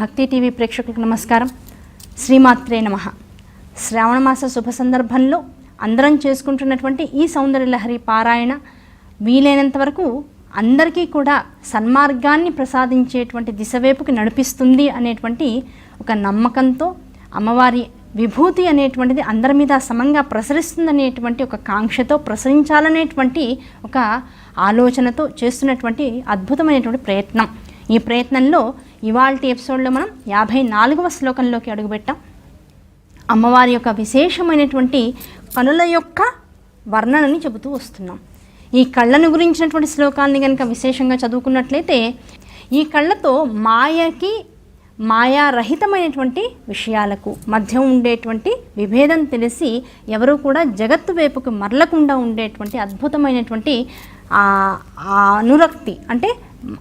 భక్తి టీవీ ప్రేక్షకులకు నమస్కారం. శ్రీమాత్రే నమ. శ్రావణమాస శుభ సందర్భంలో అందరం చేసుకుంటున్నటువంటి ఈ సౌందర్యలహరి పారాయణ వీలైనంత వరకు అందరికీ కూడా సన్మార్గాన్ని ప్రసాదించేటువంటి దిశవైపుకి నడిపిస్తుంది అనేటువంటి ఒక నమ్మకంతో అమ్మవారి విభూతి అనేటువంటిది అందరి మీద సమంగా ప్రసరిస్తుందనేటువంటి ఒక కాంక్షతో ప్రసరించాలనేటువంటి ఒక ఆలోచనతో చేస్తున్నటువంటి అద్భుతమైనటువంటి ప్రయత్నం. ఈ ప్రయత్నంలో ఇవాళ ఎపిసోడ్లో మనం యాభై నాలుగవ శ్లోకంలోకి అడుగుపెట్టాం. అమ్మవారి యొక్క విశేషమైనటువంటి కనుల యొక్క వర్ణనని చెబుతూ వస్తున్నాం. ఈ కళ్ళను గురించినటువంటి శ్లోకాన్ని కనుక విశేషంగా చదువుకున్నట్లయితే ఈ కళ్ళతో మాయకి మాయారహితమైనటువంటి విషయాలకు మధ్య ఉండేటువంటి విభేదం తెలిసి ఎవరు కూడా జగత్తు వైపుకు మరలకుండా ఉండేటువంటి అద్భుతమైనటువంటి అనురక్తి అంటే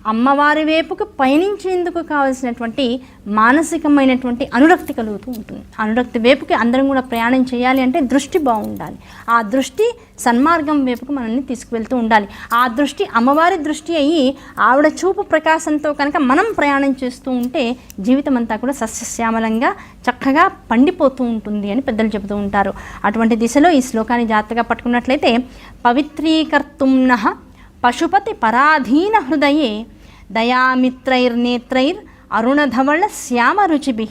అమ్మవారి వైపుకు పయనించేందుకు కావలసినటువంటి మానసికమైనటువంటి అనురక్తి కలుగుతూ ఉంటుంది. అనురక్తి వైపుకి అందరం కూడా ప్రయాణం చేయాలి అంటే దృష్టి బాగుండాలి. ఆ దృష్టి సన్మార్గం వైపుకు మనల్ని తీసుకువెళ్తూ ఉండాలి. ఆ దృష్టి అమ్మవారి దృష్టి అయ్యి ఆవిడ చూపు ప్రకాశంతో కనుక మనం ప్రయాణం చేస్తూ ఉంటే జీవితం అంతా కూడా సస్యశ్యామలంగా చక్కగా పండిపోతూ ఉంటుంది అని పెద్దలు చెబుతూ ఉంటారు. అటువంటి దిశలో ఈ శ్లోకాన్ని జాగ్రత్తగా పట్టుకున్నట్లయితే పవిత్రీకర్తుమ్న పశుపతి పరాధీన హృదయే దయామిత్రైర్నేత్రైర్ అరుణధవళ శ్యామరుచిభి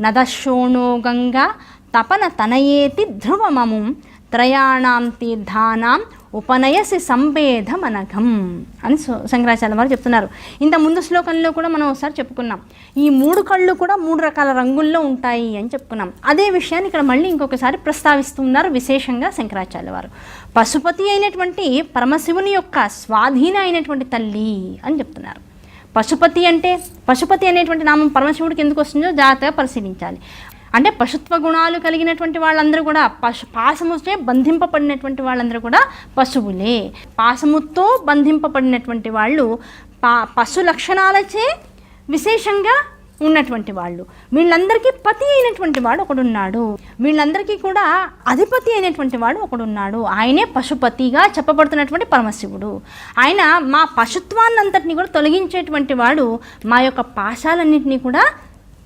నదశోణో గంగా తపన తనయేతి ధ్రువమము త్రయాణం తీర్థానాం ఉపనయసి సంభేదమనఘం అని శంకరాచార్య వారు చెప్తున్నారు. ఇంత ముందు శ్లోకంలో కూడా మనం ఒకసారి చెప్పుకున్నాం. ఈ మూడు కళ్ళు కూడా మూడు రకాల రంగుల్లో ఉంటాయి అని చెప్పుకున్నాం. అదే విషయాన్ని ఇక్కడ మళ్ళీ ఇంకొకసారి ప్రస్తావిస్తున్నారు విశేషంగా శంకరాచార్య వారు. పశుపతి అయినటువంటి పరమశివుని యొక్క స్వాధీన అయినటువంటి తల్లి అని చెప్తున్నారు. పశుపతి అంటే పశుపతి అనేటువంటి నామం పరమశివుడికి ఎందుకు వస్తుందో జాగ్రత్తగా పరిశీలించాలి. అంటే పశుత్వ గుణాలు కలిగినటువంటి వాళ్ళందరూ కూడా పశు పాశముచే బంధింపబడినటువంటి వాళ్ళందరూ కూడా పశువులే. పాశముతో బంధింపబడినటువంటి వాళ్ళు పా పశు లక్షణాలచే విశేషంగా ఉన్నటువంటి వాళ్ళు. వీళ్ళందరికీ పతి అయినటువంటి వాడు ఒకడున్నాడు. వీళ్ళందరికీ కూడా అధిపతి అయినటువంటి వాడు ఒకడున్నాడు. ఆయనే పశుపతిగా చెప్పబడుతున్నటువంటి పరమశివుడు. ఆయన మా పశుత్వాన్నంతటిని కూడా తొలగించేటువంటి వాడు మా యొక్క పాశాలన్నింటినీ కూడా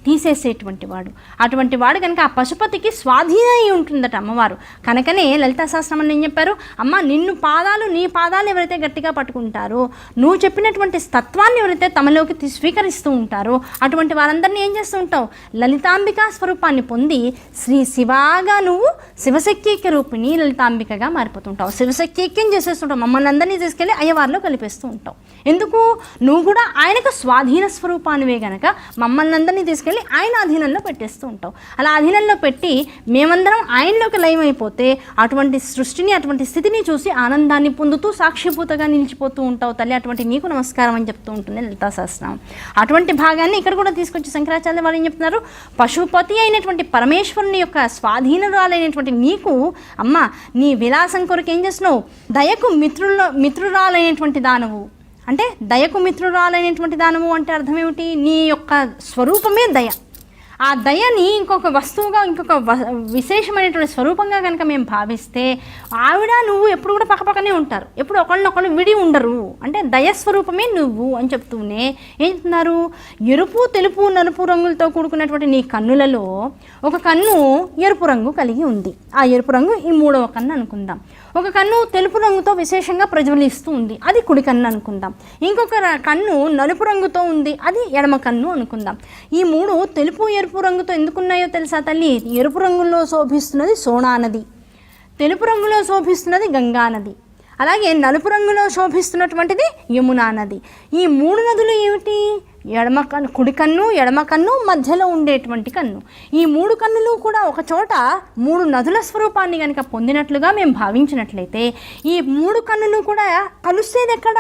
తీసేసేటువంటి వాడు. అటువంటి వాడు కనుక ఆ పశుపతికి స్వాధీనై ఉంటుందట అమ్మవారు. కనుకనే లలితా సహస్రమని ఏం చెప్పారు? అమ్మ నిన్ను పాదాలు నీ పాదాలు ఎవరైతే గట్టిగా పట్టుకుంటారో నువ్వు చెప్పినటువంటి తత్వాన్ని ఎవరైతే తమలోకి స్వీకరిస్తూ ఉంటారో అటువంటి వారందరినీ ఏం చేస్తూ ఉంటావు? లలితాంబికా స్వరూపాన్ని పొంది శ్రీ శివాగా నువ్వు శివశక్తిక రూపిణి లలితాంబికగా మారిపోతుంటావు. శివశక్తిక్యం చేసేస్తుంటావు మమ్మల్ని అందరినీ తీసుకెళ్ళి అయ్యవారిలో కలిపేస్తూ ఉంటావు. ఎందుకు? నువ్వు కూడా ఆయనకు స్వాధీన స్వరూపానివే గనక మమ్మల్ని అందరినీ తీసుకెళ్ళి ఆయన అధీనంలో పెట్టేస్తూ ఉంటావు. అలా అధీనంలో పెట్టి మేమందరం ఆయనలోకి లయమైపోతే అటువంటి సృష్టిని అటువంటి స్థితిని చూసి ఆనందాన్ని పొందుతూ సాక్షిభూతగా నిలిచిపోతూ ఉంటావు తల్లి. అటువంటి నీకు నమస్కారం అని చెప్తూ ఉంటుంది లలితా సహస్రం అటువంటి భాగాన్ని ఇక్కడ కూడా తీసుకొచ్చి శంకరాచార్య వారు ఏం చెప్తున్నారు? పశుపతి అయినటువంటి పరమేశ్వరుని యొక్క స్వాధీనరాలైనటువంటి నీకు అమ్మ నీ విలాసం కొరకు ఏం చేస్తున్నావు? దయకు మిత్రుల మిత్రురాలైనటువంటి దానవు. అంటే దయకు మిత్రురాలైనటువంటి దానము అంటే అర్థం ఏమిటి నీ యొక్క స్వరూపమే దయ. ఆ దయని ఇంకొక వస్తువుగా ఇంకొక వ- విశేషమైనటువంటి స్వరూపంగా కనుక మేము భావిస్తే ఆవిడ నువ్వు ఎప్పుడు కూడా పక్కపక్కనే ఉంటారు. ఎప్పుడు ఒకళ్ళనొకళ్ళు విడి ఉండరు. అంటే దయ స్వరూపమే నువ్వు అని చెప్తూనే ఏం చెప్తున్నారు? ఎరుపు తెలుపు నలుపు రంగులతో కూడుకున్నటువంటి నీ కన్నులలో ఒక కన్ను ఎరుపు రంగు కలిగి ఉంది. ఆ ఎరుపు రంగు ఈ మూడవ కన్ను అనుకుందాం. ఒక కన్ను తెలుపు రంగుతో విశేషంగా ప్రజ్వలిస్తూ ఉంది అది కుడి కన్ను అనుకుందాం. ఇంకొక కన్ను నలుపు రంగుతో ఉంది. అది ఎడమ కన్ను అనుకుందాం. ఈ మూడు తెలుపు ఎరుపు రంగుతో ఎందుకున్నాయో తెలుసా తల్లి? ఎరుపు రంగులో శోభిస్తున్నది సోనా నది తెలుపు రంగులో శోభిస్తున్నది గంగా నది అలాగే నలుపు రంగులో శోభిస్తున్నటువంటిది యమునా నది. ఈ మూడు నదులు ఏమిటి? ఎడమ కన్ను కుడి కన్ను ఎడమ కన్ను మధ్యలో ఉండేటువంటి కన్ను. ఈ మూడు కన్నులు కూడా ఒక చోట మూడు నదుల స్వరూపాన్ని కనుక పొందినట్లుగా మేము భావించినట్లయితే ఈ మూడు కన్నులు కూడా కలుస్తేది ఎక్కడ?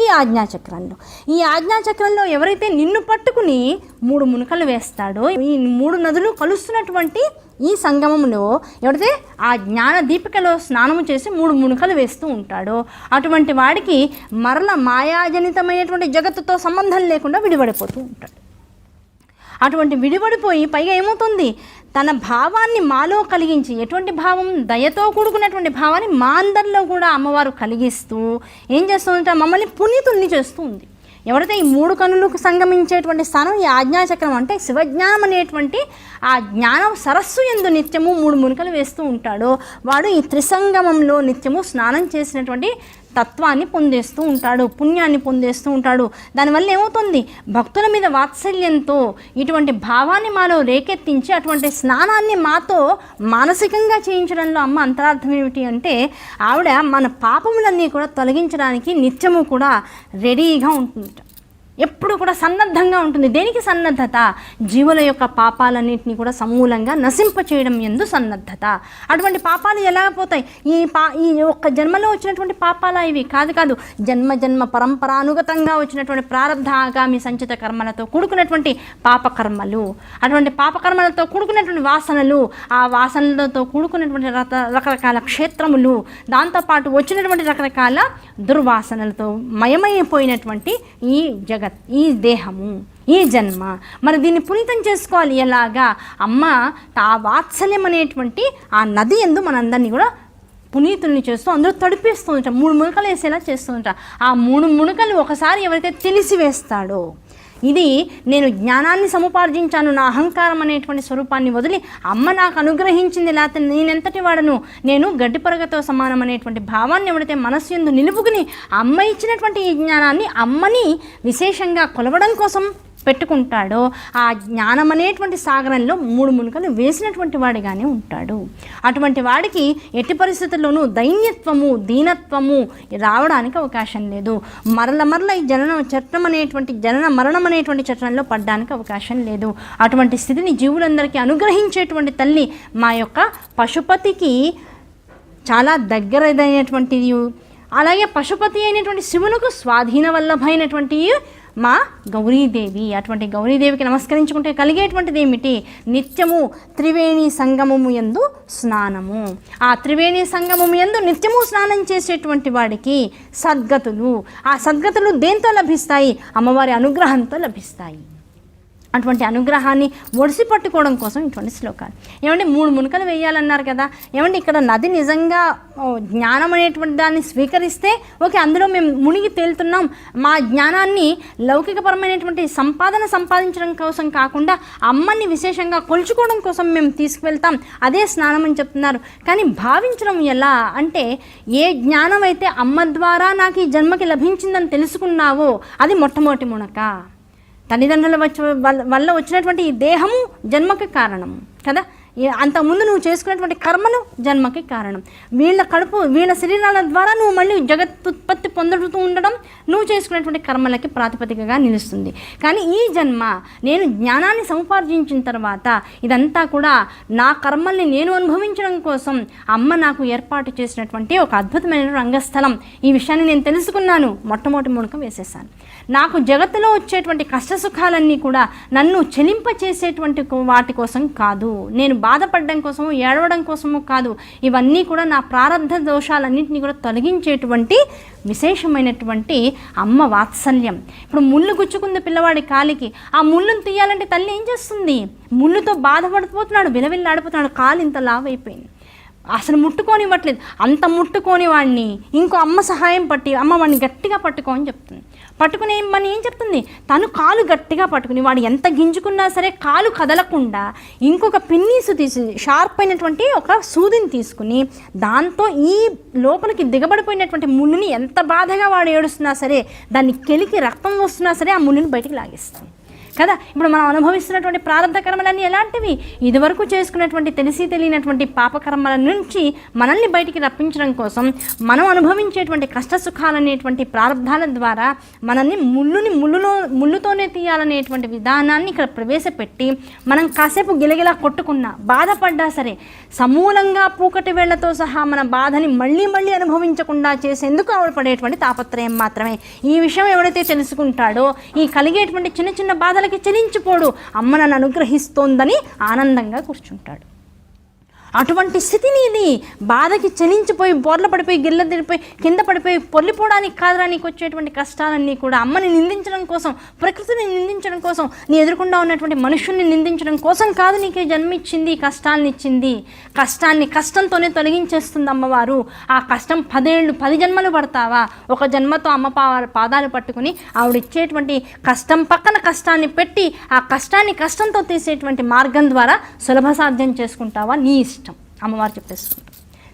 ఈ ఆజ్ఞాచక్రంలో. ఈ ఆజ్ఞాచక్రంలో ఎవరైతే నిన్ను పట్టుకుని మూడు మునుకలు వేస్తాడో ఈ మూడు నదులు కలుస్తున్నటువంటి ఈ సంగమంలో ఎవరైతే ఆ జ్ఞాన దీపికలో స్నానము చేసి మూడు మునుకలు వేస్తూ ఉంటాడో. అటువంటి వాడికి మరల మాయాజనితమైనటువంటి జగత్తుతో సంబంధం లేకుండా విడిపడిపోతూ ఉంటాడు. అటువంటి విడిపడిపోయి పైగా ఏమవుతుంది? తన భావాన్ని మాలో కలిగించి ఎటువంటి భావం? దయతో కూడుకున్నటువంటి భావాన్ని మా అందరిలో కూడా అమ్మవారు కలిగిస్తూ ఏం చేస్తుందంటే మమ్మల్ని పునీతుల్ని చేస్తూ ఉంది. ఎవరైతే ఈ మూడు కనులకు సంగమించేటువంటి స్థానం ఈ ఆజ్ఞాచక్రం అంటే శివజ్ఞానం అనేటువంటి ఆ జ్ఞానం సరస్సు ఎందు నిత్యము మూడు మునుకలు వేస్తూ ఉంటాడో. వాడు ఈ త్రిసంగమంలో నిత్యము స్నానం చేసినటువంటి తత్వాన్ని పొందేస్తూ ఉంటాడు పుణ్యాన్ని పొందేస్తూ ఉంటాడు. దానివల్ల ఏమవుతుంది? భక్తుల మీద వాత్సల్యంతో ఇటువంటి భావాన్ని మాలో రేకెత్తించి అటువంటి స్నానాన్ని మాతో మానసికంగా చేయించడంలో అమ్మ అంతరార్థం ఏమిటి అంటే ఆవిడ మన పాపములన్నీ కూడా తొలగించడానికి నిత్యము కూడా రెడీగా ఉంటుంది ఎప్పుడు కూడా సన్నద్ధంగా ఉంటుంది. దేనికి సన్నద్ధత? జీవుల యొక్క పాపాలన్నింటినీ కూడా సమూలంగా నశింప చేయడం ఎందు సన్నద్ధత. అటువంటి పాపాలు ఎలా పోతాయి? ఈ పా ఈ ఒక్క జన్మలో వచ్చినటువంటి పాపాలా ఇవి? కాదు కాదు. జన్మ జన్మ పరంపరానుగతంగా వచ్చినటువంటి ప్రారంధ ఆగామి సంచిత కర్మలతో కూడుకున్నటువంటి పాపకర్మలు. అటువంటి పాపకర్మలతో కూడుకున్నటువంటి వాసనలు ఆ వాసనలతో కూడుకున్నటువంటి రక రకరకాల క్షేత్రములు దాంతోపాటు వచ్చినటువంటి రకరకాల దుర్వాసనలతో మయమైపోయినటువంటి ఈ జగత్. ఈ దేహము ఈ జన్మ. మరి దీన్ని పునీతం చేసుకోవాలి ఎలాగా? అమ్మ ఆ వాత్సల్యం అనేటువంటి ఆ నది ఎందు మనందరినీ కూడా పునీతుల్ని చేస్తూ అందరూ తడిపేస్తూ ఉంటారు. మూడు మునకలు వేసేలా చేస్తూ ఉంటారు. ఆ మూడు మునకలు ఒకసారి ఎవరైతే తెలిసి వేస్తాడో ఇది నేను జ్ఞానాన్ని సముపార్జించాను నా అహంకారం అనేటువంటి స్వరూపాన్ని వదిలి అమ్మ నాకు అనుగ్రహించింది లేకపోతే నేనెంతటి వాడను? నేను గడ్డిపరగతో సమానం అనేటువంటి భావాన్ని ఎవడైతే మనస్సు ఎందు నిలుపుకుని అమ్మ ఇచ్చినటువంటి ఈ జ్ఞానాన్ని అమ్మని విశేషంగా కొలవడం కోసం పెట్టుకుంటాడో ఆ జ్ఞానం అనేటువంటి సాగరంలో మూడు మునుకలు వేసినటువంటి వాడిగానే ఉంటాడు. అటువంటి వాడికి ఎట్టి పరిస్థితుల్లోనూ దైన్యత్వము దీనత్వము రావడానికి అవకాశం లేదు. మరల మరల ఈ జననం చట్టం అనేటువంటి జనన మరణం అనేటువంటి చట్టంలో పడ్డానికి అవకాశం లేదు. అటువంటి స్థితిని జీవులందరికీ అనుగ్రహించేటువంటి తల్లి మా యొక్క పశుపతికి చాలా దగ్గరైనటువంటిది అలాగే పశుపతి అయినటువంటి శివునకు స్వాధీన వల్లభైనటువంటి మా గౌరీదేవి. అటువంటి గౌరీదేవికి నమస్కరించుకుంటే కలిగేటువంటిది ఏమిటి నిత్యము త్రివేణి సంగమము ఎందు స్నానము. ఆ త్రివేణి సంగమము ఎందు నిత్యము స్నానం చేసేటువంటి వాడికి సద్గతులు. ఆ సద్గతులు దేంతో లభిస్తాయి? అమ్మవారి అనుగ్రహంతో లభిస్తాయి. అటువంటి అనుగ్రహాన్ని ఒడిసి పట్టుకోవడం కోసం ఇటువంటి శ్లోకాలు. ఏమంటే మూడు మునుకలు వేయాలన్నారు కదా. ఏమంటే ఇక్కడ నది నిజంగా జ్ఞానం అనేటువంటి దాన్ని స్వీకరిస్తే ఓకే అందులో మేము మునిగి తేలుతున్నాం. మా జ్ఞానాన్ని లౌకికపరమైనటువంటి సంపాదన సంపాదించడం కోసం కాకుండా అమ్మని విశేషంగా కొలుచుకోవడం కోసం మేము తీసుకువెళ్తాం. అదే స్నానం అని చెప్తున్నారు. కానీ భావించడం ఎలా అంటే ఏ జ్ఞానం అయితే అమ్మ ద్వారా నాకు ఈ జన్మకి లభించిందని తెలుసుకున్నావో అది మొట్టమొదటి మునక. తల్లిదండ్రుల వచ్చ వల్ల- వల్ల వచ్చినటువంటి ఈ దేహము జన్మకి కారణం కదా? అంతకుముందు నువ్వు చేసుకున్నటువంటి కర్మలు జన్మకి కారణం. వీళ్ళ కడుపు వీళ్ళ శరీరాల ద్వారా నువ్వు మళ్ళీ జగత్తుత్పత్తి పొందుతూ ఉండడం నువ్వు చేసుకున్నటువంటి కర్మలకి ప్రాతిపదికగా నిలుస్తుంది. కానీ ఈ జన్మ నేను జ్ఞానాన్ని సముపార్జించిన తర్వాత ఇదంతా కూడా నా కర్మల్ని నేను అనుభవించడం కోసం అమ్మ నాకు ఏర్పాటు చేసినటువంటి ఒక అద్భుతమైన రంగస్థలం. ఈ విషయాన్ని నేను తెలుసుకున్నాను. మొట్టమొదటి మూలకం వేసేసాను. నాకు జగత్తులో వచ్చేటువంటి కష్ట సుఖాలన్నీ కూడా నన్ను చెలింప చేసేటువంటి వాటి కోసం కాదు. నేను బాధపడడం కోసము ఏడవడం కోసము కాదు. ఇవన్నీ కూడా నా ప్రారంధ దోషాలన్నింటినీ కూడా తొలగించేటువంటి విశేషమైనటువంటి అమ్మ వాత్సల్యం. ఇప్పుడు ముళ్ళు గుచ్చుకుంది పిల్లవాడి కాలికి. ఆ ముళ్ళును తీయాలంటే తల్లి ఏం చేస్తుంది? ముళ్ళుతో బాధపడిపోతున్నాడు విలవిల్లాడిపోతున్నాడు కాలు ఇంత లావైపోయింది. అసలు ముట్టుకోనివ్వట్లేదు. అంత ముట్టుకోని వాడిని ఇంకో అమ్మ సహాయం పట్టి అమ్మ వాడిని గట్టిగా పట్టుకోని చెప్తుంది. పట్టుకుని మన ఏం చెప్తుంది? తను కాలు గట్టిగా పట్టుకుని వాడు ఎంత గింజుకున్నా సరే కాలు కదలకుండా ఇంకొక పిన్నీసు తీసి షార్ప్ అయినటువంటి ఒక సూదిని తీసుకుని దాంతో ఈ లోపలికి దిగబడిపోయినటువంటి ముళ్ళుని ఎంత బాధగా వాడు ఏడుస్తున్నా సరే దాన్ని కెలికి రక్తం వస్తున్నా సరే ఆ ముళ్ళుని బయటికి లాగేస్తుంది. కదా? ఇప్పుడు మనం అనుభవిస్తున్నటువంటి ప్రారంభ కర్మలన్నీ ఎలాంటివి? ఇదివరకు చేసుకున్నటువంటి తెలిసి తెలియనటువంటి పాపకర్మల నుంచి మనల్ని బయటికి రప్పించడం కోసం మనం అనుభవించేటువంటి కష్ట సుఖాలనేటువంటి ప్రారంభాల ద్వారా మనల్ని ముళ్ళుని ముళ్ళులో ముళ్ళుతోనే తీయాలనేటువంటి విధానాన్ని ఇక్కడ ప్రవేశపెట్టి మనం కాసేపు గిలగిలా కొట్టుకున్నా బాధపడ్డా సరే సమూలంగా పూకటి వేళ్ళతో సహా మన బాధని మళ్ళీ మళ్ళీ అనుభవించకుండా చేసేందుకు ఆవిడ పడేటువంటి తాపత్రయం మాత్రమే. ఈ విషయం ఎవడైతే తెలుసుకుంటాడో ఈ కలిగేటువంటి చిన్న చిన్న బాధలకి చలించిపోడు. అమ్మ నన్ను అనుగ్రహిస్తోందని ఆనందంగా కూర్చుంటాడు. అటువంటి స్థితిని ఇది బాధకి చలించిపోయి బోర్ల పడిపోయి గిల్ల తిరిపోయి కింద పడిపోయి పొల్లిపోవడానికి కాదురా నీకు వచ్చేటువంటి కష్టాలన్నీ కూడా అమ్మని నిందించడం కోసం ప్రకృతిని నిందించడం కోసం నీ ఎదురుకుండా ఉన్నటువంటి మనుషుల్ని నిందించడం కోసం కాదు నీకే జన్మిచ్చింది ఇచ్చింది కష్టాన్ని ఇచ్చింది కష్టాన్ని కష్టంతోనే తొలగించేస్తుంది అమ్మవారు. ఆ కష్టం పదేళ్ళు పది జన్మలు పడతావా? ఒక జన్మతో అమ్మ పాదాలు పట్టుకుని ఆవిడ ఇచ్చేటువంటి కష్టం పక్కన కష్టాన్ని పెట్టి ఆ కష్టాన్ని కష్టంతో తీసేటువంటి మార్గం ద్వారా సులభ సాధ్యం చేసుకుంటావా? నీ ఇష్టం అమ్మవారు చెప్పేస్తుంది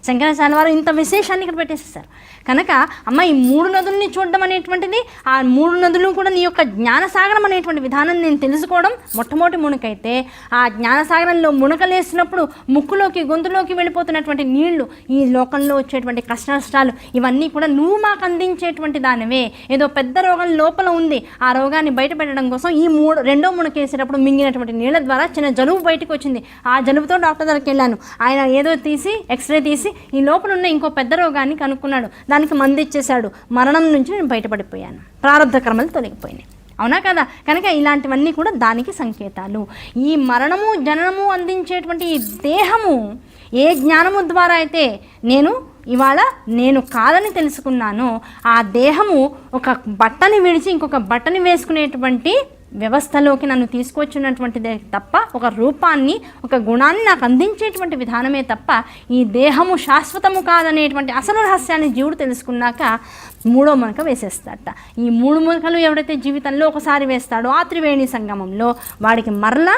శంకరాచార్య వారు ఇంత విశేషాన్ని ఇక్కడ పెట్టేసేసారు. కనుక అమ్మ ఈ మూడు నదుల్ని చూడడం అనేటువంటిది ఆ మూడు నదులు కూడా నీ యొక్క జ్ఞానసాగరం అనేటువంటి విధానం నేను తెలుసుకోవడం మొట్టమొదటి మునకైతే. ఆ జ్ఞానసాగరంలో మునకలేసినప్పుడు ముక్కులోకి గొంతులోకి వెళ్ళిపోతున్నటువంటి నీళ్ళు ఈ లోకంలో వచ్చేటువంటి కష్ట నష్టాలు ఇవన్నీ కూడా నువ్వు మాకు అందించేటువంటి దానివే. ఏదో పెద్ద రోగం లోపల ఉంది ఆ రోగాన్ని బయటపెట్టడం కోసం ఈ మూడు రెండో మునకేసేటప్పుడు మింగినటువంటి నీళ్ళ ద్వారా చిన్న జలుబు బయటకు వచ్చింది. ఆ జలుబుతో డాక్టర్ దగ్గరికి వెళ్ళాను. ఆయన ఏదో తీసి ఎక్స్రే తీసి ఈ లోపల ఉన్న ఇంకో పెద్ద రోగాన్ని కనుక్కున్నాడు. దానికి మందు ఇచ్చేశాడు. మరణం నుంచి నేను బయటపడిపోయాను. ప్రారంభ కర్మలు తొలగిపోయినాయి. అవునా కదా? కనుక ఇలాంటివన్నీ కూడా దానికి సంకేతాలు. ఈ మరణము జననము అందించేటువంటి ఈ దేహము ఏ జ్ఞానము ద్వారా అయితే నేను ఇవాళ నేను కాదని తెలుసుకున్నానో ఆ దేహము ఒక బట్టని విడిచి ఇంకొక బట్టని వేసుకునేటువంటి వ్యవస్థలోకి నన్ను తీసుకొచ్చినటువంటిదే తప్ప ఒక రూపాన్ని ఒక గుణాన్ని నాకు అందించేటువంటి విధానమే తప్ప ఈ దేహము శాశ్వతము కాదనేటువంటి అసలు రహస్యాన్ని జీవుడు తెలుసుకున్నాక మూడో మునక వేసేస్తాడట. ఈ మూడు మునకలు ఎవడైతే జీవితంలో ఒకసారి వేస్తాడో ఆ త్రివేణి సంగమంలో వాడికి మరలా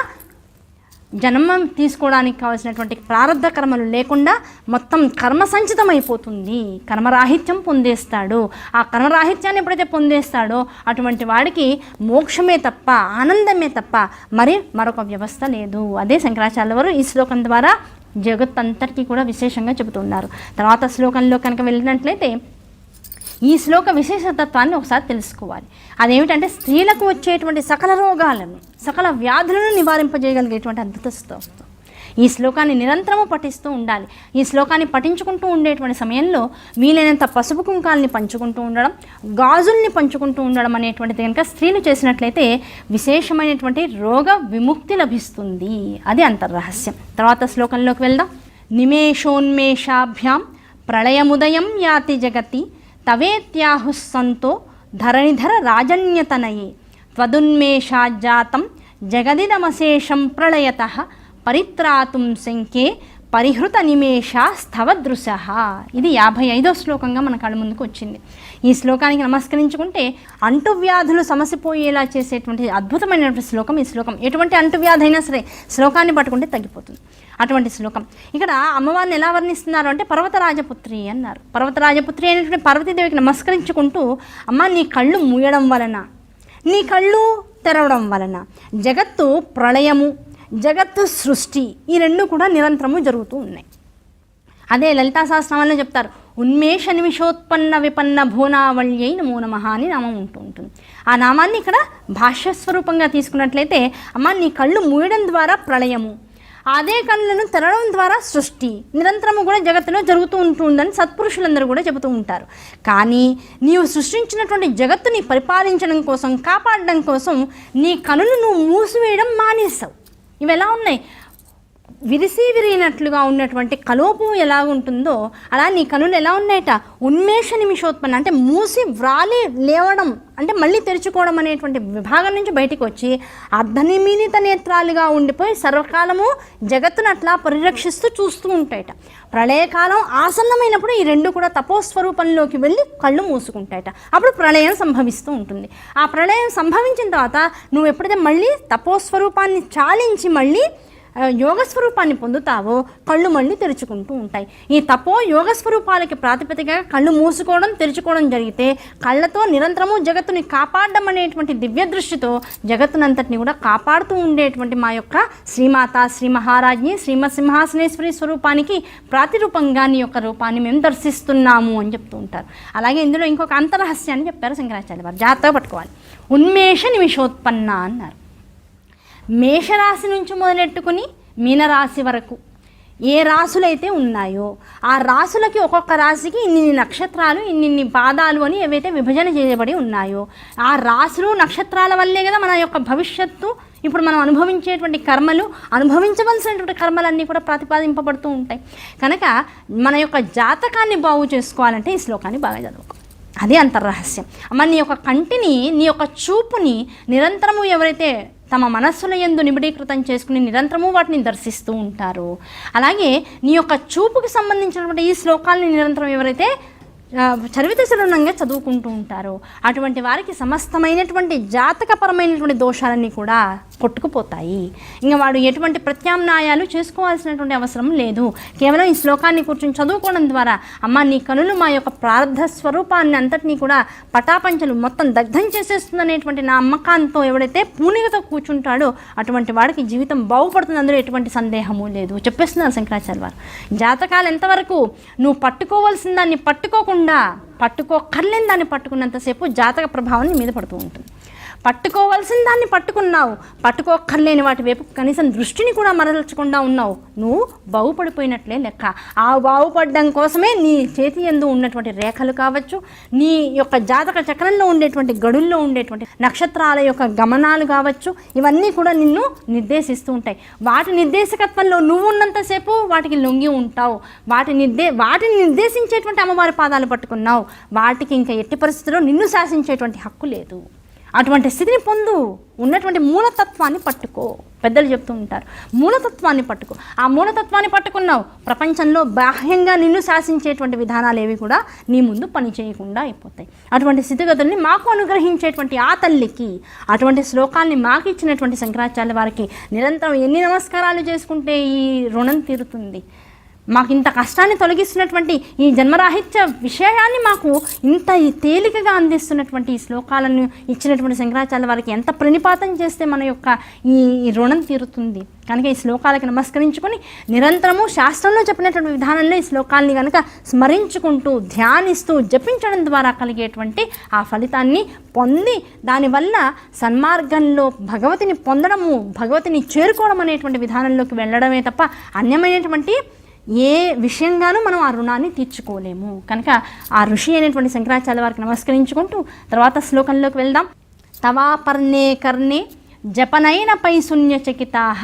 జన్మం తీసుకోవడానికి కావాల్సినటువంటి ప్రారంధ కర్మలు లేకుండా మొత్తం కర్మ సంచితమైపోతుంది. కర్మరాహిత్యం పొందేస్తాడు. ఆ కర్మరాహిత్యాన్ని ఎప్పుడైతే పొందేస్తాడో అటువంటి వాడికి మోక్షమే తప్ప ఆనందమే తప్ప మరి మరొక వ్యవస్థ లేదు. అదే శంకరాచార్య వారు ఈ శ్లోకం ద్వారా జగత్ అంతటికీ కూడా విశేషంగా చెబుతున్నారు. తర్వాత శ్లోకంలో కనుక వెళ్ళినట్లయితే ఈ శ్లోక విశేషతత్వాన్ని ఒకసారి తెలుసుకోవాలి. అదేమిటంటే స్త్రీలకు వచ్చేటువంటి సకల రోగాలను సకల వ్యాధులను నివారింపజేయగలిగేటువంటి అద్భుత స్తోత్రం. ఈ శ్లోకాన్ని నిరంతరము పఠిస్తూ ఉండాలి. ఈ శ్లోకాన్ని పఠించుకుంటూ ఉండేటువంటి సమయంలో వీలైనంత పసుపు కుంకాలని పంచుకుంటూ ఉండడం గాజుల్ని పంచుకుంటూ ఉండడం అనేటువంటిది కనుక స్త్రీలు చేసినట్లయితే విశేషమైనటువంటి రోగ విముక్తి లభిస్తుంది. అది అంతర్రహస్యం. తర్వాత శ్లోకంలోకి వెళ్దాం. నిమేషోన్మేషాభ్యాం ప్రళయముదయం యాతి జగతి తవేత్యాహుస్సంతో ధరణిధర రాజన్యతనయే. త్వదున్మేషాజ్జాతం జగదిదమశేషం ప్రళయత పరిత్రాతుం శంకే పరిహృత నిమేష స్థవదృశ ఇది యాభై ఐదో శ్లోకంగా మన కళ్ళ ముందుకు వచ్చింది. ఈ శ్లోకానికి నమస్కరించుకుంటే అంటువ్యాధులు సమసిపోయేలా చేసేటువంటి అద్భుతమైనటువంటి శ్లోకం ఈ శ్లోకం. ఎటువంటి అంటువ్యాధి అయినా సరే శ్లోకాన్ని పట్టుకుంటే తగ్గిపోతుంది. అటువంటి శ్లోకం. ఇక్కడ అమ్మవారిని ఎలా వర్ణిస్తున్నారు అంటే పర్వతరాజపుత్రి అన్నారు. పర్వతరాజపుత్రి అనేటువంటి పార్వతీదేవికి నమస్కరించుకుంటూ అమ్మ నీ కళ్ళు మూయడం వలన నీ కళ్ళు తెరవడం వలన జగత్తు ప్రళయము జగత్తు సృష్టి ఈ రెండు కూడా నిరంతరము జరుగుతూ ఉన్నాయి. అదే లలితా సహస్రనామంలో చెప్తారు ఉన్మేష నిమిషోత్పన్న విపన్న భూనావళ్యై నమో నమః అని నామం ఉంటూ ఉంటుంది. ఆ నామాన్ని ఇక్కడ భాష్యస్వరూపంగా తీసుకున్నట్లయితే అమ్మ నీ కళ్ళు మూయడం ద్వారా ప్రళయము అదే కళ్ళను తెరడం ద్వారా సృష్టి నిరంతరము కూడా జగత్తులో జరుగుతూ ఉంటుందని సత్పురుషులందరూ కూడా చెబుతూ ఉంటారు. కానీ నీవు సృష్టించినటువంటి జగత్తుని పరిపాలించడం కోసం కాపాడడం కోసం నీ కనులు నువ్వు మూసివేయడం మానేస్తావు ఇవి ఎలా ఉన్నాయి? విరిసి విరిగినట్లుగా ఉన్నటువంటి కలోపం ఎలా ఉంటుందో అలా నీ కనులు ఎలా ఉన్నాయట? ఉన్మేష నిమిషోత్పన్న అంటే మూసి వ్రాలి లేవడం అంటే మళ్ళీ తెరుచుకోవడం అనేటువంటి విభాగం నుంచి బయటికి వచ్చి అర్ధనిమీలిత నేత్రాలుగా ఉండిపోయి సర్వకాలము జగత్తును అట్లా పరిరక్షిస్తూ చూస్తూ ఉంటాయట. ప్రళయకాలం ఆసన్నమైనప్పుడు ఈ రెండు కూడా తపోస్వరూపంలోకి వెళ్ళి కళ్ళు మూసుకుంటాయట. అప్పుడు ప్రళయం సంభవిస్తూ ఉంటుంది. ఆ ప్రళయం సంభవించిన తర్వాత నువ్వు ఎప్పుడైతే మళ్ళీ తపోస్వరూపాన్ని చాలించి మళ్ళీ యోగ స్వరూపాన్ని పొందుతావో కళ్ళు మళ్ళీ తెరుచుకుంటూ ఉంటాయి. ఈ తపో యోగ స్వరూపాలకి ప్రాతిపదికగా కళ్ళు మూసుకోవడం తెరుచుకోవడం జరిగితే కళ్ళతో నిరంతరము జగత్తుని కాపాడడం అనేటువంటి దివ్య దృష్టితో జగత్తునంతటిని కూడా కాపాడుతూ ఉండేటువంటి మా యొక్క శ్రీమాత శ్రీ మహారాజ్ని శ్రీమత్ సింహాసనేశ్వరి స్వరూపానికి ప్రాతిరూపంగా నీ యొక్క రూపాన్ని మేము దర్శిస్తున్నాము అని చెప్తూ ఉంటారు. అలాగే ఇందులో ఇంకొక అంతరహస్యాన్ని చెప్పారు శంకరాచార్య వారు. జాగ్రత్తగా పట్టుకోవాలి. ఉన్మేష నిమిషోత్పన్న అన్నారు. మేషరాశి నుంచి మొదలెట్టుకుని మీనరాశి వరకు ఏ రాసులైతే ఉన్నాయో ఆ రాసులకి ఒక్కొక్క రాశికి ఇన్ని నక్షత్రాలు ఇన్ని పాదాలు అని ఏవైతే విభజన చేయబడి ఉన్నాయో ఆ రాసులు నక్షత్రాల వల్లే కదా మన యొక్క భవిష్యత్తు. ఇప్పుడు మనం అనుభవించేటువంటి కర్మలు అనుభవించవలసినటువంటి కర్మలన్నీ కూడా ప్రతిపాదింపబడుతూ ఉంటాయి. కనుక మన యొక్క జాతకాన్ని బాగు చేసుకోవాలంటే ఈ శ్లోకాన్ని బాగా చదువుకో. అదే అంతర్రహస్యం. మన నీ యొక్క కంటిని నీ యొక్క చూపుని నిరంతరము ఎవరైతే తమ మనస్సుల ఎందు నిబిడీకృతం చేసుకుని నిరంతరము వాటిని దర్శిస్తూ ఉంటారు. అలాగే నీ యొక్క చూపుకి సంబంధించినటువంటి ఈ శ్లోకాలని నిరంతరం ఎవరైతే ఆ, చదువుకుంటూ ఉంటారు. అటువంటి వారికి సమస్తమైనటువంటి జాతకపరమైనటువంటి దోషాలన్నీ కూడా కొట్టుకుపోతాయి. ఇంకా వాడు ఎటువంటి ప్రత్యామ్నాయాలు చేసుకోవాల్సినటువంటి అవసరం లేదు. కేవలం ఈ శ్లోకాన్ని కూర్చొని చదువుకోవడం ద్వారా అమ్మ నీ కనులు మా యొక్క ప్రార్థ స్వరూపాన్ని అంతటినీ కూడా పటాపంచలు మొత్తం దగ్ధం చేసేస్తుందనేటువంటి నా అమ్మకాంతో ఎవడైతే పూనికతో కూర్చుంటాడో అటువంటి వాడికి జీవితం బాగుపడుతుంది. అందులో ఎటువంటి సందేహము లేదు. చెప్పేస్తున్నారు శంకరాచార్య వారు. జాతకాలు ఎంతవరకు నువ్వు పట్టుకోవాల్సిన దాన్ని పట్టుకోకుండా పట్టుకోకర్లేని దాన్ని పట్టుకున్నంతసేపు జాతక ప్రభావం మీద పడుతూ ఉంటుంది. పట్టుకోవాల్సిన దాన్ని పట్టుకున్నావు. పట్టుకోక్కర్లేని వాటి వైపు కనీసం దృష్టిని కూడా మరల్చకుండా ఉన్నావు. నువ్వు బాగుపడిపోయినట్లే లెక్క. ఆ బాగుపడడం కోసమే నీ చేతి ఎందు ఉన్నటువంటి రేఖలు కావచ్చు నీ యొక్క జాతక చక్రంలో ఉండేటువంటి గడుల్లో ఉండేటువంటి నక్షత్రాల యొక్క గమనాలు కావచ్చు ఇవన్నీ కూడా నిన్ను నిర్దేశిస్తూ ఉంటాయి. వాటి నిర్దేశకత్వంలో నువ్వు ఉన్నంతసేపు వాటికి లొంగి ఉంటావు. వాటి నిర్దే వాటిని నిర్దేశించేటువంటి అమ్మవారి పాదాలు పట్టుకున్నావు. వాటికి ఇంకా ఎట్టి పరిస్థితుల్లో నిన్ను శాసించేటువంటి హక్కు లేదు. అటువంటి స్థితిని పొందు. ఉన్నటువంటి మూలతత్వాన్ని పట్టుకో. పెద్దలు చెప్తూ ఉంటారు. మూలతత్వాన్ని పట్టుకో. ఆ మూలతత్వాన్ని పట్టుకున్నావు. ప్రపంచంలో బాహ్యంగా నిన్ను శాసించేటువంటి విధానాలు ఏవి కూడా నీ ముందు పని చేయకుండా అయిపోతాయి. అటువంటి స్థితిగతుల్ని మాకు అనుగ్రహించేటువంటి ఆ తల్లికి అటువంటి శ్లోకాల్ని మాకు ఇచ్చినటువంటి శంకరాచార్య వారికి నిరంతరం ఎన్ని నమస్కారాలు చేసుకుంటే ఈ రుణం తీరుతుంది? మాకు ఇంత కష్టాన్ని తొలగిస్తున్నటువంటి ఈ జన్మరాహిత్య విషయాన్ని మాకు ఇంత తేలికగా అందిస్తున్నటువంటి ఈ శ్లోకాలను ఇచ్చినటువంటి శంకరాచార్య వారికి ఎంత ప్రణిపాతం చేస్తే మన యొక్క ఈ రుణం తీరుతుంది. కనుక ఈ శ్లోకాలకు నమస్కరించుకొని నిరంతరము శాస్త్రంలో చెప్పినటువంటి విధానంలో ఈ శ్లోకాల్ని కనుక స్మరించుకుంటూ ధ్యానిస్తూ జపించడం ద్వారా కలిగేటువంటి ఆ ఫలితాన్ని పొంది దానివల్ల సన్మార్గంలో భగవతిని పొందడము భగవతిని చేరుకోవడం అనేటువంటి విధానంలోకి వెళ్ళడమే తప్ప అన్యమైనటువంటి ఏ విషయంగానూ మనం ఆ రుణాన్ని తీర్చుకోలేము. కనుక ఆ ఋషి అయినటువంటి శంకరాచార్య వారికి నమస్కరించుకుంటూ తర్వాత శ్లోకంలోకి వెళ్దాం. తవాపర్ణే కర్ణే జపనైన పైశూన్యచకితా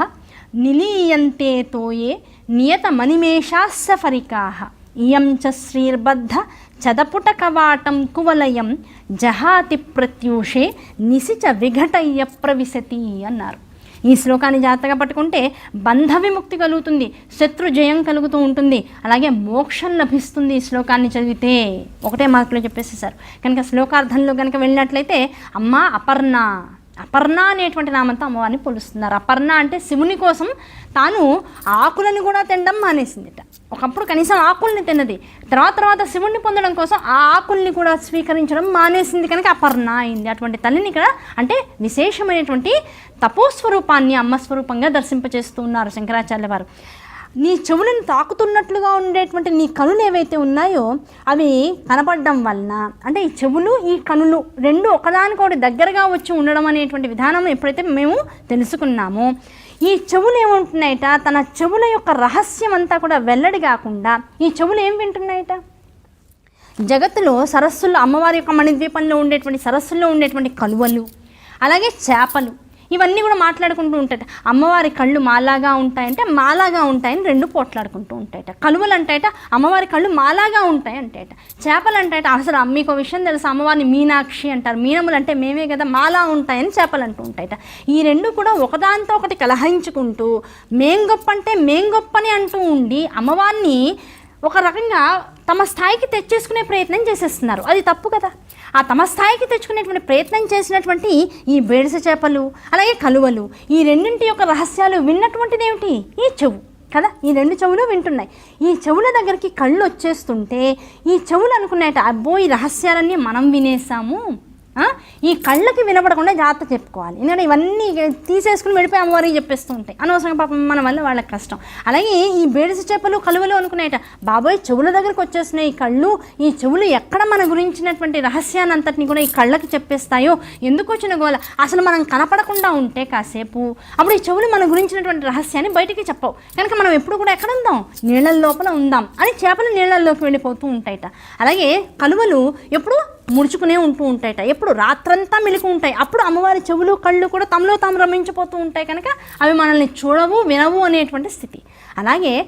నిలీయంతే తోయే నియత మణిమేషాస్స ఫరికాహ ఇయం చ శ్రీర్బద్ధ చదపుట కవాటం కువలయం జహాతి ప్రత్యూషే నిశిచ విఘటయ్య ప్రవిశతి అన్నారు. ఈ శ్లోకాన్ని జాగ్రత్తగా పట్టుకుంటే బంధ విముక్తి కలుగుతుంది శత్రు జయం కలుగుతూ ఉంటుంది అలాగే మోక్షం లభిస్తుంది ఈ శ్లోకాన్ని చదివితే. ఒకటే మార్కులో చెప్పేసేసారు కనుక శ్లోకార్థంలో కనుక వెళ్ళినట్లయితే అమ్మ అపర్ణ అపర్ణ అనేటువంటి నామంతో అమ్మవారిని పోలుస్తున్నారు. అపర్ణ అంటే శివుని కోసం తాను ఆకులను కూడా తినడం మానేసిందిట. ఒకప్పుడు కనీసం ఆకుల్ని తిన్నది. తర్వాత తర్వాత శివుణ్ణి పొందడం కోసం ఆ ఆకుల్ని కూడా స్వీకరించడం మానేసింది కనుక అపర్ణ అయింది. అటువంటి తల్లిని ఇక్కడ అంటే విశేషమైనటువంటి తపోస్వరూపాన్ని అమ్మ స్వరూపంగా దర్శింపచేస్తూ ఉన్నారు శంకరాచార్య వారు. నీ చెవులను తాకుతున్నట్లుగా ఉండేటువంటి నీ కనులు ఏవైతే ఉన్నాయో అవి కనపడడం వలన అంటే ఈ చెవులు ఈ కనులు రెండు ఒకదానికొకటి దగ్గరగా వచ్చి ఉండడం అనేటువంటి విధానం ఎప్పుడైతే మేము తెలుసుకున్నామో ఈ చెవులు ఏముంటున్నాయట? తన చెవుల యొక్క రహస్యం అంతా కూడా వెల్లడి కాకుండా ఈ చెవులు ఏం వింటున్నాయట? జగత్తులో సరస్సుల్లో అమ్మవారి యొక్క మణిద్వీపంలో ఉండేటువంటి సరస్సుల్లో ఉండేటువంటి కలువలు అలాగే చేపలు ఇవన్నీ కూడా మాట్లాడుకుంటూ ఉంటాయట. అమ్మవారి కళ్ళు మాలాగా ఉంటాయంటే మాలాగా ఉంటాయని రెండు పోట్లాడుకుంటూ ఉంటాయట. కలువలు అంటాయట అమ్మవారి కళ్ళు మాలాగా ఉంటాయి అంటాయట. చేపలు అంటాయట అసలు మీకు విషయం తెలుసు? అమ్మవారిని మీనాక్షి అంటారు. మీనములు అంటే మేమే కదా మాలా ఉంటాయని చేపలు అంటూ ఉంటాయట. ఈ రెండు కూడా ఒకదాంతో ఒకటి కలహించుకుంటూ మేం గొప్ప అంటే మేం గొప్పని అంటూ ఉండి అమ్మవారిని ఒక రకంగా తమ స్థాయికి తెచ్చేసుకునే ప్రయత్నం చేసేస్తున్నారు. అది తప్పు కదా. ఆ తమ స్థాయికి తెచ్చుకునేటువంటి ప్రయత్నం చేసినటువంటి ఈ బేడిస చేపలు అలాగే కలువలు ఈ రెండింటి యొక్క రహస్యాలు విన్నటువంటిది ఏమిటి ఈ చెవు కదా. ఈ రెండు చెవులు వింటున్నాయి. ఈ చెవుల దగ్గరికి కళ్ళు వచ్చేస్తుంటే ఈ చెవులు అనుకున్నట్టు అబ్బో ఈ రహస్యాలన్నీ మనం వినేసాము ఈ కళ్ళకి వినపడకుండా జాగ్రత్త చెప్పుకోవాలి. ఎందుకంటే ఇవన్నీ తీసేసుకుని వెళ్ళిపోయి అమ్మవారికి చెప్పేస్తూ ఉంటాయి అనవసరంగా పాపం మన వల్ల వాళ్ళకి కష్టం. అలాగే ఈ బేడిసి చేపలు కలువలు అనుకునేట బాబోయ్ చెవుల దగ్గరికి వచ్చేస్తున్నాయి ఈ కళ్ళు. ఈ చెవులు ఎక్కడ మన గురించినటువంటి రహస్యాన్ని అంతటిని కూడా ఈ కళ్ళకి చెప్పేస్తాయో? ఎందుకు వచ్చిన గోల? అసలు మనం కనపడకుండా ఉంటే కాసేపు అప్పుడు ఈ చెవులు మన గురించినటువంటి రహస్యాన్ని బయటికి చెప్పవు. కనుక మనం ఎప్పుడు కూడా ఎక్కడ ఉందాం? నీళ్ళ లోపల ఉందాం. అని చేపలు నీళ్ళల్లోకి వెళ్ళిపోతూ ఉంటాయట. అలాగే కలువలు ఎప్పుడు ముడుచుకునే ఉంటూ ఉంటాయట. ఎప్పుడు రాత్రంతా మెలుగు ఉంటాయి. అప్పుడు అమ్మవారి చెవులు కళ్ళు కూడా తమలో తాము రమించిపోతూ ఉంటాయి కనుక అవి మనల్ని చూడవు వినవు అనేటువంటి స్థితి. అలాగే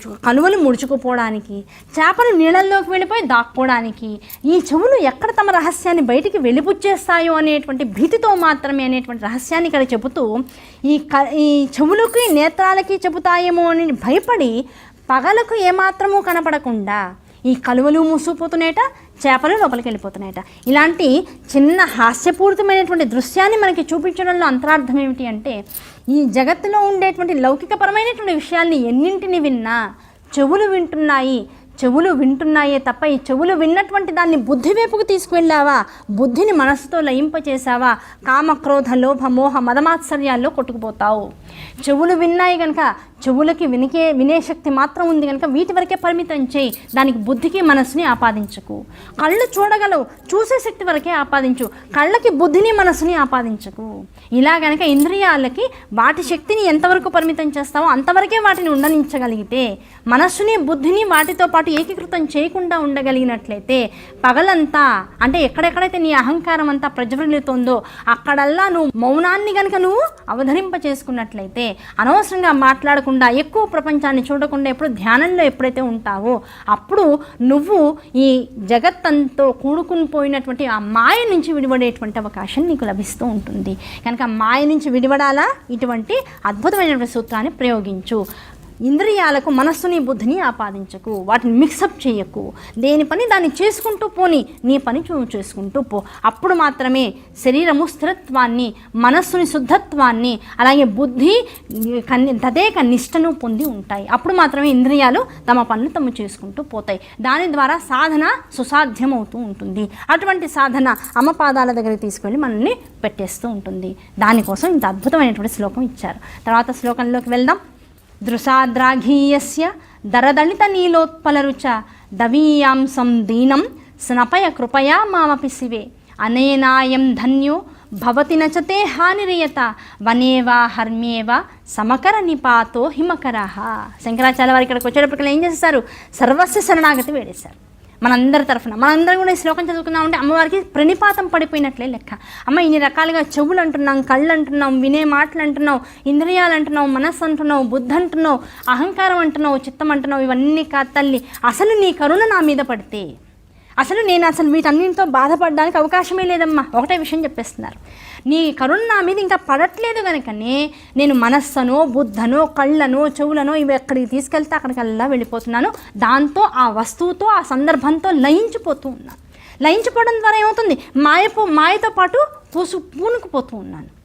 కనువలు కలువలు ముడుచుకుపోవడానికి చేపలు నీళ్ళల్లోకి వెళ్ళిపోయి దాక్కోవడానికి ఈ చెవులు ఎక్కడ తమ రహస్యాన్ని బయటికి వెళ్ళిపుచ్చేస్తాయో అనేటువంటి భీతితో మాత్రమే అనేటువంటి రహస్యాన్ని ఇక్కడ చెబుతూ ఈ క ఈ చెవులకి నేత్రాలకి చెబుతాయేమో అని భయపడి పగలకు ఏమాత్రము కనపడకుండా ఈ కలువలు మూసుకుపోతున్నాయట చేపలు లోపలికి వెళ్ళిపోతున్నాయట. ఇలాంటి చిన్న హాస్యపూరితమైనటువంటి దృశ్యాన్ని మనకి చూపించడంలో అంతరార్థం ఏమిటి అంటే ఈ జగత్తులో ఉండేటువంటి లౌకికపరమైనటువంటి విషయాల్ని ఎన్నింటిని విన్నా చెవులు వింటున్నాయి చెవులు వింటున్నాయే తప్ప ఈ చెవులు విన్నటువంటి దాన్ని బుద్ధి వైపుకు తీసుకువెళ్ళావా? బుద్ధిని మనసుతో లయింపచేసావా కామ క్రోధ లోభ మోహ మదమాత్సర్యాల్లో కొట్టుకుపోతావు. చెవులు విన్నాయి కనుక చెవులకి వినికే వినే శక్తి మాత్రం ఉంది కనుక వీటి వరకే పరిమితం చేయి. దానికి బుద్ధికి మనసుని ఆపాదించకు. కళ్ళు చూడగలవు చూసే శక్తి వరకే ఆపాదించు. కళ్ళకి బుద్ధిని మనసుని ఆపాదించకు. ఇలా కనుక ఇంద్రియాలకి వాటి శక్తిని ఎంతవరకు పరిమితం చేస్తావో అంతవరకే వాటిని ఉండనించగలిగితే మనస్సుని బుద్ధిని వాటితో పాటు ఏకీకృతం చేయకుండా ఉండగలిగినట్లయితే పగలంతా అంటే ఎక్కడెక్కడైతే నీ అహంకారం అంతా ప్రజ్వలితోందో అక్కడల్లా నువ్వు మౌనాన్ని కనుక నువ్వు అవధరింప చేసుకున్నట్లయితే అనవసరంగా మాట్లాడకుండా ఎక్కువ ప్రపంచాన్ని చూడకుండా ఎప్పుడు ధ్యానంలో ఎప్పుడైతే ఉంటావో అప్పుడు నువ్వు ఈ జగత్తంతో కూడుకుని పోయినటువంటి ఆ మాయ నుంచి విడిపడేటువంటి అవకాశం నీకు లభిస్తూ ఉంటుంది. కనుక మాయ నుంచి విడిపడాలా? ఇటువంటి అద్భుతమైనటువంటి సూత్రాన్ని ప్రయోగించు. ఇంద్రియాలకు మనస్సుని బుద్ధిని ఆపాదించకు వాటిని మిక్సప్ చేయకు. దేని పని దాన్ని చేసుకుంటూ పోని నీ పని చూ చేసుకుంటూ పో. అప్పుడు మాత్రమే శరీరము స్థిరత్వాన్ని మనస్సుని శుద్ధత్వాన్ని అలాగే బుద్ధి కన్ని తదేక నిష్టను పొంది ఉంటాయి. అప్పుడు మాత్రమే ఇంద్రియాలు తమ పనులు తమ చేసుకుంటూ పోతాయి. దాని ద్వారా సాధన సుసాధ్యమవుతూ ఉంటుంది. అటువంటి సాధన అమ్మ పాదాల దగ్గరికి తీసుకెళ్ళి మనల్ని పెట్టేస్తూ ఉంటుంది. దానికోసం ఇంత అద్భుతమైనటువంటి శ్లోకం ఇచ్చారు. తర్వాత శ్లోకంలోకి వెళ్దాం. దృశాద్రాఘీయస్య దరదళిత నీలోత్పలరుచ దవీయాంసం దీనం స్నపయ కృపయా మామపి శివే. అనేనాయం ధన్యో భవతి నచతే హానిరియత వనేవా హర్మ్యేవా సమకర నిపాతో హిమకరః శంకరాచార్య వారు ఇక్కడికి వచ్చేటప్పటికల్లా ఏం చేస్తారు సర్వస్వ శరణాగతి వేడేశారు. మనందరి తరఫున. మనందరం కూడా ఈ శ్లోకం చదువుకున్నామంటే అమ్మవారికి ప్రణిపాతం పడిపోయినట్లే లెక్క. అమ్మ ఇన్ని రకాలుగా చెవులు అంటున్నాం కళ్ళు అంటున్నాం వినే మాటలు అంటున్నావు ఇంద్రియాలు అంటున్నావు మనస్సు అంటున్నావు బుద్ధి అంటున్నావు అహంకారం అంటున్నావు చిత్తం అంటున్నావు ఇవన్నీ కా తల్లి అసలు నీ కరుణ నా మీద పడితే అసలు నేను అసలు వీటన్నింటితో బాధపడడానికి అవకాశమే లేదమ్మా. ఒకటే విషయం చెప్పేస్తున్నారు. నీ కరుణ నా మీద ఇంకా పడట్లేదు కనుకనే నేను మనస్సనో బుద్ధనో కళ్ళనో చెవులను ఇవి ఎక్కడికి తీసుకెళ్తే అక్కడికల్లా వెళ్ళిపోతున్నాను. దాంతో ఆ వస్తువుతో ఆ సందర్భంతో లయించిపోతూ ఉన్నాను లయించిపోవడం ద్వారా ఏమవుతుంది? మాయపో మాయతో పాటు పూసు పూనుకుపోతూ ఉన్నాను.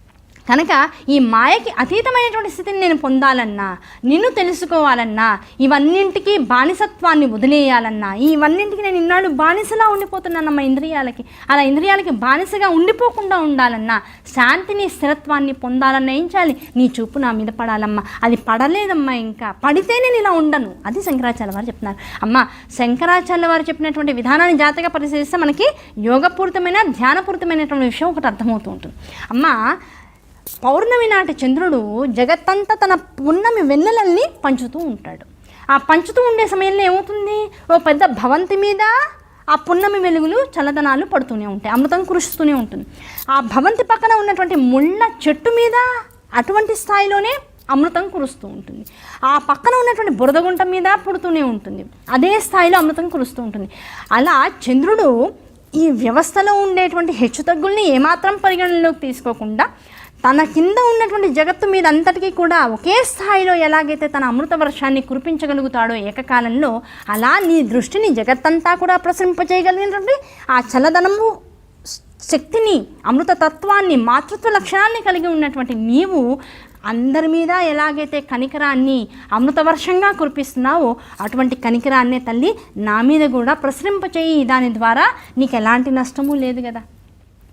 కనుక ఈ మాయకి అతీతమైనటువంటి స్థితిని నేను పొందాలన్నా నిన్ను తెలుసుకోవాలన్నా ఇవన్నింటికి బానిసత్వాన్ని వదిలేయాలన్నా ఇవన్నింటికి నేను ఇన్నాళ్ళు బానిసలా ఉండిపోతున్నానమ్మ ఇంద్రియాలకి. అలా ఇంద్రియాలకి బానిసగా ఉండిపోకుండా ఉండాలన్నా శాంతిని స్థిరత్వాన్ని పొందాలన్నా ఏం చేయాలి? నీ చూపు నా మీద పడాలమ్మా. అది పడలేదమ్మా ఇంకా. పడితే నేను ఇలా ఉండను. అది శంకరాచార్య వారు చెప్తున్నారు. అమ్మ శంకరాచార్య వారు చెప్పినటువంటి విధానాన్ని జాతగా పరిశీలిస్తే మనకి యోగపూరితమైన ధ్యానపూరితమైనటువంటి విషయం ఒకటి అర్థమవుతూ ఉంటుంది. అమ్మ పౌర్ణమి నాటి చంద్రుడు జగత్తంతా తన పున్నమి వెన్నెలల్ని పంచుతూ ఉంటాడు. ఆ పంచుతూ ఉండే సమయంలో ఏమవుతుంది? ఓ పెద్ద భవంతి మీద ఆ పున్నమి వెలుగులు చల్లదనాలు పడుతూనే ఉంటాయి. అమృతం కురుస్తూనే ఉంటుంది. ఆ భవంతి పక్కన ఉన్నటువంటి ముళ్ళ చెట్టు మీద అటువంటి స్థాయిలోనే అమృతం కురుస్తూ ఉంటుంది. ఆ పక్కన ఉన్నటువంటి బురదగుంట మీద పుడుతూనే ఉంటుంది. అదే స్థాయిలో అమృతం కురుస్తూ ఉంటుంది. అలా చంద్రుడు ఈ వ్యవస్థలో ఉండేటువంటి హెచ్చుతగ్గుల్ని ఏమాత్రం పరిగణనలోకి తీసుకోకుండా తన కింద ఉన్నటువంటి జగత్తు మీద అంతటికీ కూడా ఒకే స్థాయిలో ఎలాగైతే తన అమృత వర్షాన్ని కురిపించగలుగుతాడో ఏకకాలంలో అలా నీ దృష్టిని జగత్తంతా కూడా ప్రసరింపజేయగలిగినటువంటి ఆ చల్లదనము శక్తిని అమృత తత్వాన్ని మాతృత్వ లక్షణాన్ని కలిగి ఉన్నటువంటి నీవు అందరి మీద ఎలాగైతే కనికరాన్ని అమృతవర్షంగా కురిపిస్తున్నావో అటువంటి కనికరాన్నే తల్లి నా మీద కూడా ప్రసరింపచేయి. దాని ద్వారా నీకు ఎలాంటి నష్టము లేదు కదా.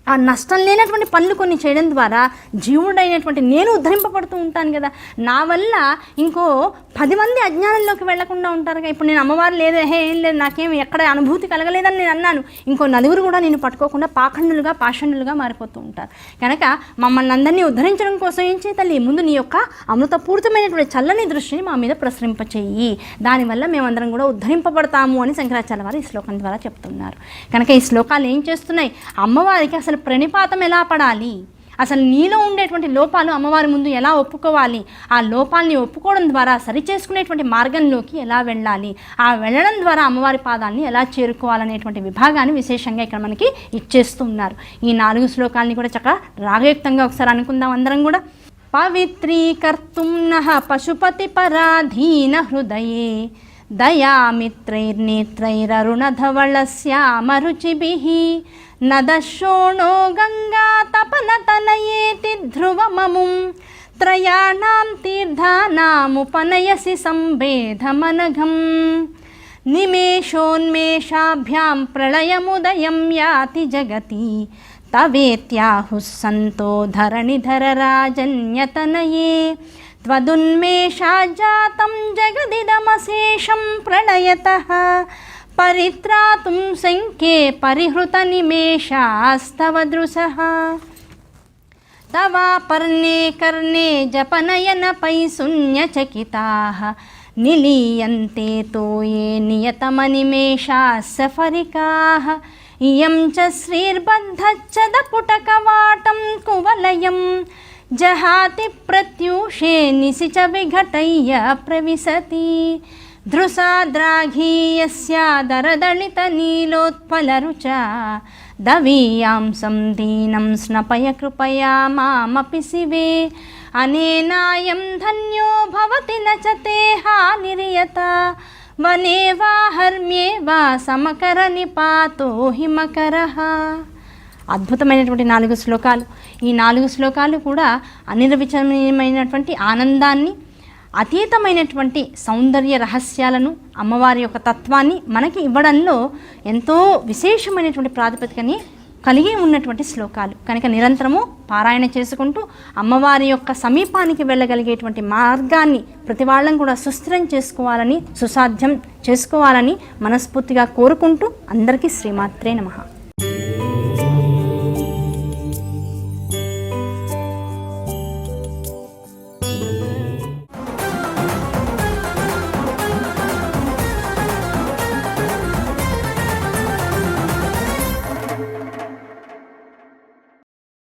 ఆ నష్టం లేనటువంటి పనులు కొన్ని చేయడం ద్వారా జీవుడైనటువంటి నేను ఉద్ధరింపబడుతూ ఉంటాను కదా. నా వల్ల ఇంకో పది మంది అజ్ఞానంలోకి వెళ్ళకుండా ఉంటారు కదా ఇప్పుడు నేను అమ్మవారు లేదు హే ఏం లేదు నాకేం ఎక్కడ అనుభూతి కలగలేదని నేను అన్నాను. ఇంకో నలుగురు కూడా నేను పట్టుకోకుండా పాఖండులుగా పాషండులుగా మారిపోతూ ఉంటారు. కనుక మమ్మల్ని అందరినీ ఉద్ధరించడం కోసం ఏం చేయ తల్లి? ముందు నీ యొక్క అమృతపూరితమైనటువంటి చల్లని దృష్టిని మా మీద ప్రసరింపచేయి. దానివల్ల మేమందరం కూడా ఉద్ధరింపబడతాము అని శంకరాచార్య వారు ఈ శ్లోకం ద్వారా చెప్తున్నారు. కనుక ఈ శ్లోకాలు ఏం చేస్తున్నాయి? అమ్మవారికి అసలు ప్రణిపాతం ఎలా పడాలి? అసలు నీలో ఉండేటువంటి లోపాలు అమ్మవారి ముందు ఎలా ఒప్పుకోవాలి? ఆ లోపాలని ఒప్పుకోవడం ద్వారా సరిచేసుకునేటువంటి మార్గంలోకి ఎలా వెళ్ళాలి? ఆ వెళ్ళడం ద్వారా అమ్మవారి పాదాలని ఎలా చేరుకోవాలనేటువంటి విభాగాన్ని విశేషంగా ఇక్కడ మనకి ఇచ్చేస్తూ ఉన్నారు ఈ నాలుగు శ్లోకాలని కూడా చక్కగా రాగయుక్తంగా ఒకసారి అనుకుందాం అందరం కూడా. పవిత్రీకర్తుం నః పశుపతి పరాధీన హృదయే దయామిత్రైర్నేత్రైరరుణధవళశ్యామరుచిభిः నదశోణో గంగా తపనతనయేతి ధ్రువమముం త్రయాణాం తీర్థానాముపనయసి సంవేధమనఘం నిమేషోన్మేషాభ్యాం ప్రళయముదయం యాతి జగతి తవేత్యాహుः సంతో ధరణిధరరాజన్యతనయే त्वदुन्मेषाज्जातं जगदिदमशेषं प्रणयतः పరిత్రాతుం శంకే పరిహృత నిమేషాస్తవ దృశः. తవాపర్ణే కర్ణే జపనయనపై శూన్యచకితాः నిలీయంతే తోయే నియతమనిమేషాస్సఫరికాः ఇయం చ శ్రీర్బద్ధచ్చదపుటకవాటం కువలయం. జహాతి ప్రత్యూషే నిశిచ విఘటయ్య ప్రవిశతి. धृसाद्राघीयस्यादरदलितनीलोत्पलरुचा दवीयां सन्दीनं स्नपय कृपया मामपि शिवे अनेनायं धन्यो भवति न च ते हानिर्यता वने वा हर्म्ये वा సమకర నిపాతో హిమకరః అద్భుతమైనటువంటి నాలుగు శ్లోకాలు ఈ నాలుగు శ్లోకాలు కూడా అనిర్వచనీయమైనటువంటి ఆనందాన్ని అతీతమైనటువంటి సౌందర్య రహస్యాలను అమ్మవారి యొక్క తత్వాన్ని మనకి ఇవ్వడంలో ఎంతో విశేషమైనటువంటి ప్రాతిపదికని కలిగి ఉన్నటువంటి శ్లోకాలు. కనుక నిరంతరము పారాయణ చేసుకుంటూ అమ్మవారి యొక్క సమీపానికి వెళ్ళగలిగేటువంటి మార్గాన్ని ప్రతి వాళ్ళం కూడా సుస్థిరం చేసుకోవాలని సుసాధ్యం చేసుకోవాలని మనస్ఫూర్తిగా కోరుకుంటూ అందరికీ శ్రీమాత్రే నమః.